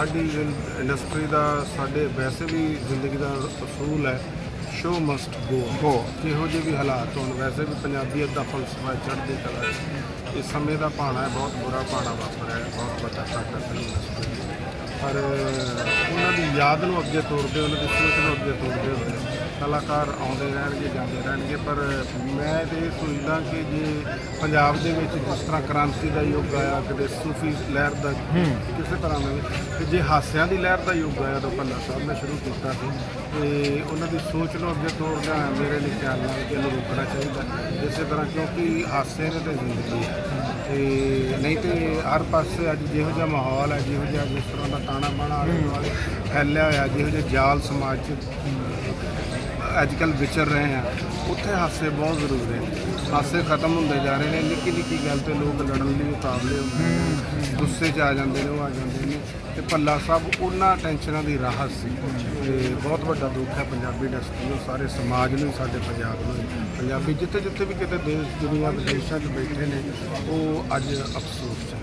ਸਾਡੀ ਇੰਡਸਟਰੀ ਦਾ ਸਾਡੇ ਵੈਸੇ ਵੀ ਜ਼ਿੰਦਗੀ ਦਾ ਅਸੂਲ ਹੈ ਸ਼ੋ ਮਸਟ ਗੋ Go. ਜਿਹੋ ਜਿਹੇ ਵੀ ਹਾਲਾਤ ਹੋਣ ਵੈਸੇ ਵੀ ਪੰਜਾਬੀਅਤ ਦਾ ਫਲਸਫਾ ਚੜ੍ਹਦੀ ਕਲਾ ਹੈ। ਇਹ ਸਮੇਂ ਦਾ ਭਾਣਾ ਹੈ ਬਹੁਤ ਬੁਰਾ ਭਾਣਾ ਵਾਪਰਿਆ ਹੈ ਬਹੁਤ ਵੱਡਾ ਘਾਟਾ ਫਿਲਮ ਇੰਡਸਟਰੀ। ਪਰ ਉਹਨਾਂ ਦੀ ਯਾਦ ਨੂੰ ਅੱਗੇ ਤੋਰਦੇ ਉਹਨਾਂ ਦੀ ਸੋਚ ਨੂੰ ਅੱਗੇ ਤੋਰਦੇ ਹੋਏ ਕਲਾਕਾਰ ਆਉਂਦੇ ਰਹਿਣਗੇ ਜਾਂਦੇ ਰਹਿਣਗੇ। ਪਰ ਮੈਂ ਤੇ ਇਹ ਸੋਚਦਾ ਕਿ ਜੇ ਪੰਜਾਬ ਦੇ ਵਿੱਚ ਜਿਸ ਤਰ੍ਹਾਂ ਕ੍ਰਾਂਤੀ ਦਾ ਯੁੱਗ ਆਇਆ ਕਦੇ ਸੂਫੀ ਲਹਿਰ ਦਾ ਕਿਸੇ ਤਰ੍ਹਾਂ ਦਾ ਤੇ ਜੇ ਹਾਸਿਆਂ ਦੀ ਲਹਿਰ ਦਾ ਯੁੱਗ ਆਇਆ ਤਾਂ ਭੱਲਾ ਸਾਹਿਬ ਨੇ ਸ਼ੁਰੂ ਕੀਤਾ ਸੀ। ਤੇ ਉਹਨਾਂ ਦੀ ਸੋਚ ਨੂੰ ਅੱਗੇ ਹੋਇਆ ਮੇਰੇ ਲਈ ਖਿਆਲ ਨਾਲ ਕਿ ਇਹਨੂੰ ਰੋਕਣਾ ਚਾਹੀਦਾ। ਇਸੇ ਤਰ੍ਹਾਂ ਕਿਉਂਕਿ ਹਾਸੇ ਨੇ ਤੇ ਜ਼ਿੰਦਗੀ ਹੈ। ਤੇ ਨਹੀਂ ਤੇ ਹਰ ਪਾਸੇ ਅੱਜ ਜਿਹੋ ਜਿਹਾ ਮਾਹੌਲ ਹੈ, ਜਿਹੋ ਜਿਹਾ ਜਿਸ ਤਰ੍ਹਾਂ ਦਾ ਤਾਣਾ ਬਾਣਾ ਆਲੇ ਦੁਆਲੇ ਫੈਲਿਆ ਹੋਇਆ, ਜਿਹੋ ਜਿਹੇ ਜਾਲ ਸਮਾਜ 'ਚ ਅੱਜ ਕੱਲ ਵਿਚਰ ਰਹੇ ਆ। ਉੱਥੇ ਹਾਸੇ ਬਹੁਤ ਜ਼ਰੂਰੀ ਨੇ। ਹਾਸੇ ਖਤਮ ਹੁੰਦੇ ਜਾ ਰਹੇ ਨੇ ਨਿੱਕੀ ਨਿੱਕੀ ਗੱਲ ਤੇ ਲੋਕ ਲੜਨ ਲਈ ਉਤਾਵਲੇ ਹੁੰਦੇ ਨੇ। ਗੁੱਸੇ 'ਚ ਆ ਜਾਂਦੇ ਨੇ, ਉਹ ਆ ਜਾਂਦੇ ਨੇ। ਤੇ ਭੱਲਾ ਸਾਹਿਬ, ਉਹਨਾਂ ਟੈਨਸ਼ਨਾਂ ਦੀ ਰਾਹਤ ਸੀ। ਤੇ ਬਹੁਤ ਵੱਡਾ ਦੁੱਖ ਹੈ ਪੰਜਾਬੀ ਇੰਡਸਟਰੀ ਨੂੰ, ਸਾਰੇ ਸਮਾਜ ਨੂੰ, ਸਾਡੇ ਪੰਜਾਬ ਨੂੰ। ਪੰਜਾਬੀ ਜਿੱਥੇ ਜਿੱਥੇ ਵੀ ਕਿਤੇ ਦੇਸ਼, ਦੁਨੀਆ, ਵਿਦੇਸ਼ਾਂ 'ਚ ਬੈਠੇ ਨੇ, ਉਹ ਅੱਜ ਅਫਸੋਸ 'ਚ